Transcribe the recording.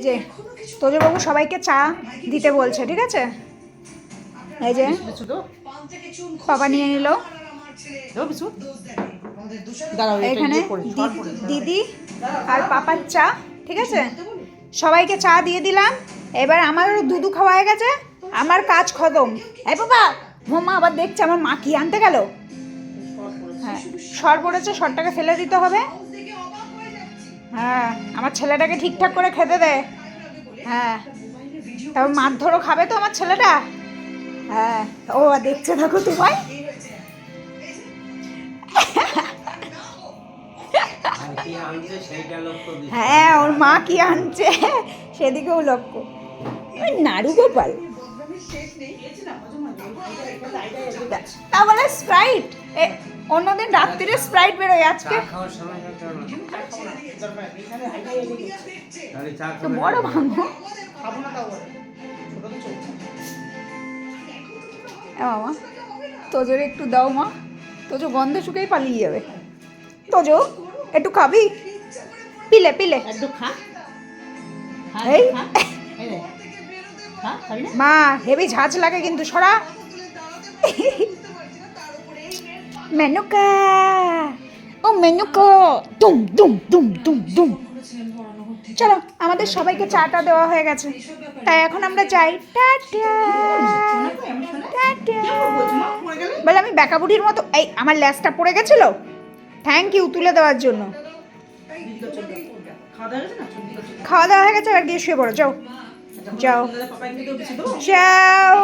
এই যে, তোজবাবু সবাইকে চা দিতে বলছে, ঠিক আছে? এই যে পাপা নিয়ে নিল। এখানে দিদি আর পাপার চা, ঠিক আছে? সবাইকে চা দিয়ে দিলাম। এবার আমারও দুধু খাওয়া হয়ে গেছে, আমার কাজ খতম। এই বাবা মোমা আবার দেখছে আমার মা কি আনতে গেল? হ্যাঁ সর পড়েছে, সরটাকে ফেলে দিতে হবে। হ্যাঁ আমার ছেলেটাকে ঠিকঠাক করে খেতে দে। হ্যাঁ তারপর মারধরও খাবে তো আমার ছেলেটা? হ্যাঁ ও দেখছে দেখো লক্ষ্য দিচ্ছে হ্যাঁ ওর মা কি আনছে? সেদিকেও লক্ষ্য। ওই নাড়ু গোপাল। তাহলে স্প্রাইট অন্যদিন রাত্রিরে স্প্রাইট বেরোয় আজকে? বড়। ভাঙো। চলছে তোজোর একটু দাও মা। তোজো গন্ধে শুকেই পালিয়ে যাবে। তোজো একটু খাবি? পিলে পিলে। একটু খা। এই। মা হেভি ঝাঁঝ লাগে কিন্তু সরা। মেনুকা ও মেনুকা দুম দুম দুম দুম দুম চলো আমাদের সবাইকে চাটা দেওয়া হয়ে গেছে। তাই এখন আমরা যাই। বলে আমি বেকাবুড়ির মতো এই আমার ল্যাসটা পড়ে গেছিল? থ্যাংক ইউ তুলে দেওয়ার জন্য। খাওয়া দাওয়া হয়ে গেছে আর গিয়ে শুয়ে পড়ো যাও। যাও। যাও।